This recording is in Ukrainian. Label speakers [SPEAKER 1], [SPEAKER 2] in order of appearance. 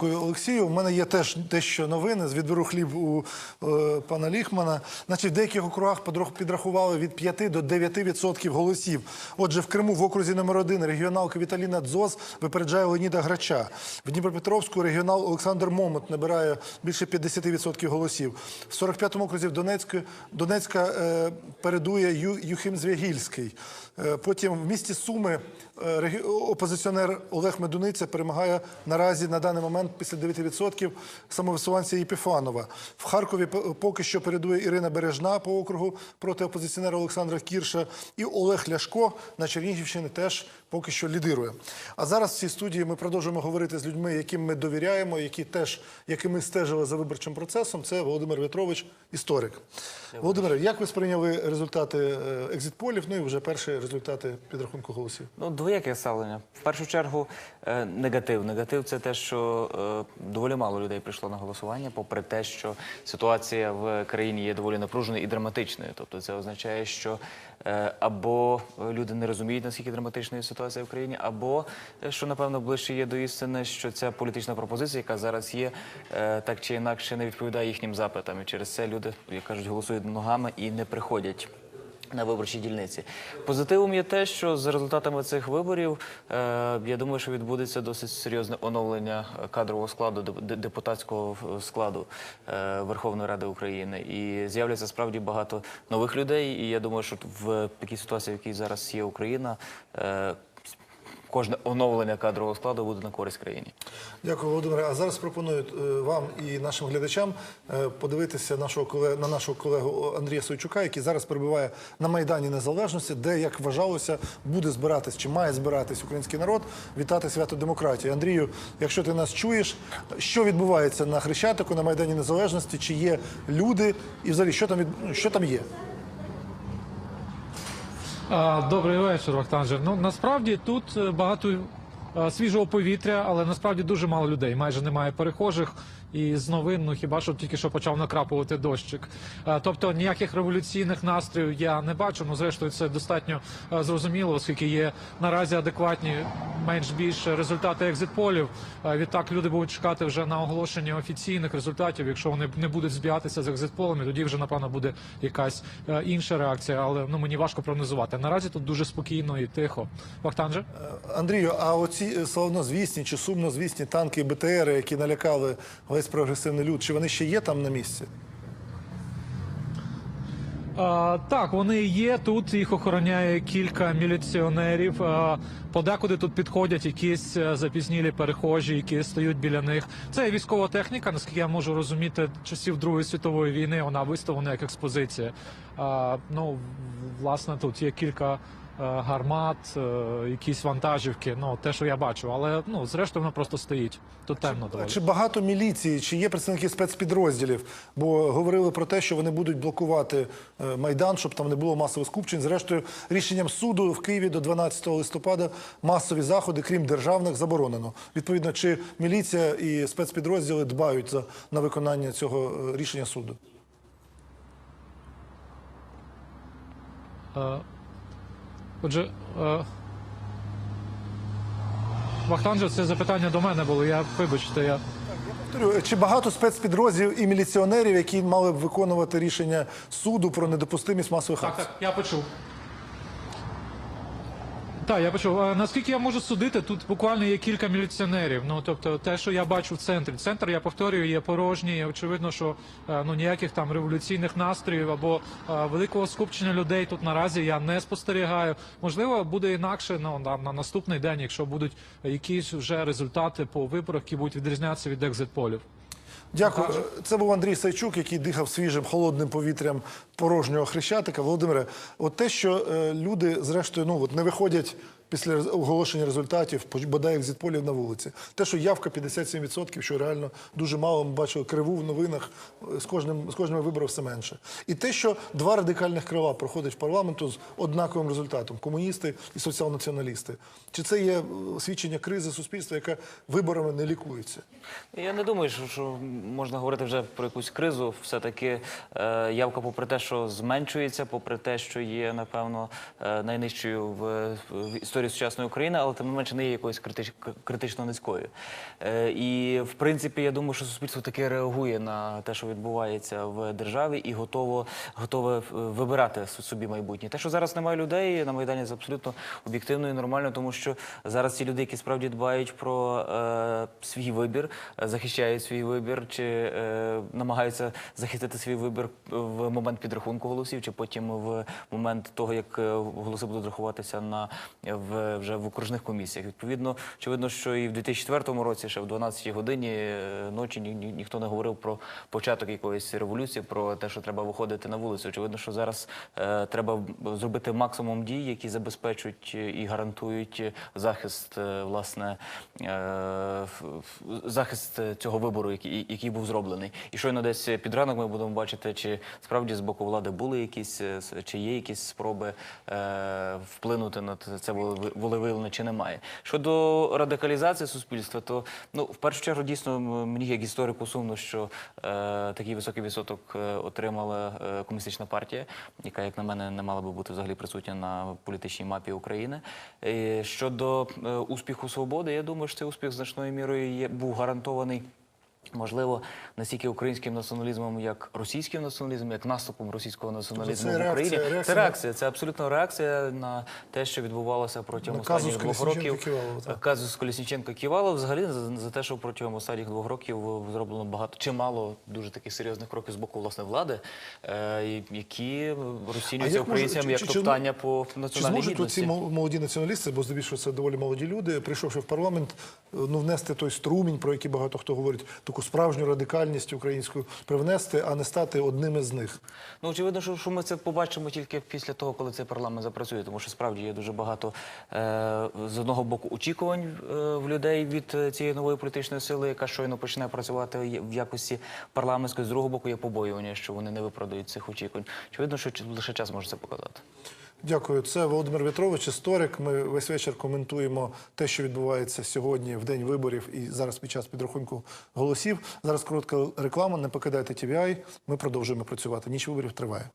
[SPEAKER 1] Дякую, Олексію. У мене є теж дещо новини з відбору хліб у е, пана Ліхмана. Значить, в деяких округах підрахували від 5 до 9% голосів. Отже, в Криму в окрузі номер 1 регіоналка Віталіна Дзоз випереджає Леоніда Грача. В Дніпропетровську регіонал Олександр Момот набирає більше 50% голосів. В 45-му окрузі в Донецьку, Донецька е, передує Ю, Юхим Звягільський. Е, потім в місті Суми е, опозиціонер Олег Медуниця перемагає наразі на даний момент після 9% самовисуванця Єпіфанова. В Харкові поки що передує Ірина Бережна по округу проти опозиціонера Олександра Кірша. І Олег Ляшко на Чернігівщині теж поки що лідирує. А зараз в цій студії ми продовжуємо говорити з людьми, яким ми довіряємо, які теж якими стежили за виборчим процесом. Це Володимир В'ятрович, історик. Володимире, як ви сприйняли результати е, екзитполів? Ну і вже перші результати підрахунку голосів?
[SPEAKER 2] Ну, двояке ставлення. В першу чергу, е, негатив. Негатив це те, що доволі мало людей прийшло на голосування, попри те, що ситуація в країні є доволі напруженою і драматичною. Тобто, це означає, що е, або люди не розуміють, наскільки драматичною ситуація в країні, або е, що напевно ближче є до істини, що ця політична пропозиція, яка зараз є, е, так чи інакше не відповідає їхнім запитам. І через це люди, як кажуть, голосують ногами і не приходять на виборчій дільниці. Позитивом є те, що за результатами цих виборів е, я думаю, що відбудеться досить серйозне оновлення кадрового складу, деп- депутатського складу е, Верховної Ради України. І з'являться справді багато нових людей. І я думаю, що в такій ситуації, в якій зараз є Україна. е, Кожне оновлення кадрового складу буде на користь країні.
[SPEAKER 1] Дякую, Володимире. А зараз пропоную е, вам і нашим глядачам е, подивитися на нашого колегу Андрія Сойчука, який зараз перебуває на Майдані Незалежності, де, як вважалося, буде збиратись чи має збиратись український народ, вітати свято демократії. Андрію, якщо ти нас чуєш, що відбувається на Хрещатику, на Майдані Незалежності? Чи є люди і взагалі що там є?
[SPEAKER 3] Добрий вечір, Вахтанже. Ну насправді тут е, багато свіжого повітря, але насправді дуже мало людей. Майже немає перехожих. І з новин, ну хіба що тільки що почав накрапувати дощик. Е, Тобто ніяких революційних настроїв я не бачу. Ну зрештою, це достатньо е, зрозуміло, оскільки є наразі адекватні менш більш результати екзитполів. Е, Відтак люди будуть чекати вже на оголошення офіційних результатів. Якщо вони не будуть збігатися з екзитполами, тоді вже напевно буде якась інша реакція. Але ну мені важко прогнозувати. Наразі тут дуже спокійно і тихо. Вахтанже?
[SPEAKER 1] Андрію, а оці славнозвісні чи сумнозвісні танки і БТРи, які налякали весь прогресивний люд, чи вони ще є там на місці?
[SPEAKER 3] Так, вони є тут. Їх охороняє кілька міліціонерів. Подекуди тут підходять якісь е, запізнілі перехожі, які стоять біля них. Це військова техніка, наскільки я можу розуміти, часів Другої світової війни вона виставлена як експозиція. Ну, власне, тут є кілька. Е, Гармат, е, якісь вантажівки, ну те, що я бачу, але ну зрештою воно просто стоїть. Тут темно доволі.
[SPEAKER 1] Чи багато міліції, чи є представники спецпідрозділів? Бо говорили про те, що вони будуть блокувати е, майдан, щоб там не було масових скупчень. Зрештою, рішенням суду в Києві до 12 листопада масові заходи, крім державних, заборонено. Відповідно, чи міліція і спецпідрозділи дбають за на виконання цього рішення суду?
[SPEAKER 3] Е, Отже, е, Вахтанже, це запитання до мене було. Я вибачте, я.
[SPEAKER 1] Чи багато спецпідрозділів і міліціонерів, які мали б виконувати рішення суду про недопустимість масових
[SPEAKER 3] Так, так, я почув. Так, я почув. А Наскільки я можу судити, тут буквально є кілька міліціонерів. Ну тобто, те, що я бачу в центрі. Центр, я повторюю, є порожній. Очевидно, що е, ну ніяких там революційних настроїв або е, великого скупчення людей тут наразі я не спостерігаю. Можливо, буде інакше ну, на, на наступний день, якщо будуть якісь вже результати по виборах, які будуть відрізнятися від екзит-полів.
[SPEAKER 1] Дякую. Це був Андрій Сайчук, який дихав свіжим холодним повітрям порожнього хрещатика. Володимире, от те, що е, люди, зрештою, ну от не виходять після оголошення результатів, бодай екзитполів на вулиці. Те, що явка 57%, що реально дуже мало ми бачили криву в новинах з кожним з кожним вибором все менше. І те, що два радикальних крила проходять в парламенту з однаковим результатом комуністи і соціал-націоналісти. Чи це є е, свідчення кризи суспільства, яка виборами не лікується?
[SPEAKER 2] Я не думаю, що, можна говорити вже про якусь кризу. Все-таки е, явка, попри те, що зменшується, попри те, що є, напевно, е, найнижчою в історії історії сучасної України, але тим не менше не є якоюсь критич, критично низькою. Е, і в принципі, я думаю, що суспільство таке реагує на те, що відбувається в державі, і готово готове е, вибирати собі майбутнє. Те, що зараз немає людей на майдані, це абсолютно об'єктивно і нормально, тому що зараз ці люди, які справді дбають про е, свій вибір, е, захищають свій вибір, чи е, намагаються захистити свій вибір в момент підрахунку голосів, чи потім в момент того, як е, голоси будуть рахуватися на в вже в окружних комісіях. Відповідно, очевидно, що і в 2004 році, ще в 12 годині е, ночі ні, ні- ніхто не говорив про початок якоїсь революції, про те, що треба виходити на вулицю. Очевидно, що зараз е, треба зробити максимум дій, які забезпечують е, і гарантують захист е, власне е, захист цього вибору, який, який був зроблений. І щойно десь під ранок ми будемо бачити, чи справді з боку влади були якісь е, чи є якісь спроби е, вплинути на це волеви- волевиявлення, чи немає. Щодо радикалізації суспільства, то ну в першу чергу дійсно мені як історику сумно, що е, такий високий відсоток е, отримала е, комуністична партія, яка, як на мене, не мала би бути взагалі присутня на політичній мапі України. Щодо е, успіху свободи, я думаю, що цей успіх значною мірою є був гарантований. Можливо, настільки українським націоналізмом, як російським націоналізмом, як наступом російського націоналізму
[SPEAKER 1] це
[SPEAKER 2] в Україні.
[SPEAKER 1] реакція- реакція
[SPEAKER 2] це реакція, це абсолютно реакція на те, що відбувалося протягом останніх двох років.
[SPEAKER 1] Так.
[SPEAKER 2] Казус Колісніченка Ківалов взагалі за, за те, що протягом останніх двох років зроблено багато чимало дуже таких серйозних кроків з боку власне влади, е, які розцінюються
[SPEAKER 1] може-
[SPEAKER 2] українцям
[SPEAKER 1] чи-
[SPEAKER 2] як
[SPEAKER 1] чи- чи-
[SPEAKER 2] топтання по
[SPEAKER 1] Чи
[SPEAKER 2] національній
[SPEAKER 1] зможуть
[SPEAKER 2] гідності.
[SPEAKER 1] ці молоді націоналісти, бо здебільшого це доволі молоді люди, прийшовши в парламент, е, ну внести той струмінь, про який багато хто говорить, таку справжню радикальність українську привнести, а не стати одним із них.
[SPEAKER 2] Ну, очевидно, що, ми це побачимо тільки після того, коли цей парламент запрацює, тому що справді є дуже багато е, з одного боку очікувань е, в людей від е, цієї нової політичної сили, яка щойно почне працювати в якості парламентської. З другого боку, є побоювання, що вони не виправдають цих очікувань. Очевидно, що лише час може це показати.
[SPEAKER 1] Дякую. Це Володимир В'ятрович, історик. Ми весь вечір коментуємо те, що відбувається сьогодні в день виборів і зараз під час підрахунку голосів. Зараз коротка реклама. Не покидайте TVI. Ми продовжуємо працювати. Ніч виборів триває.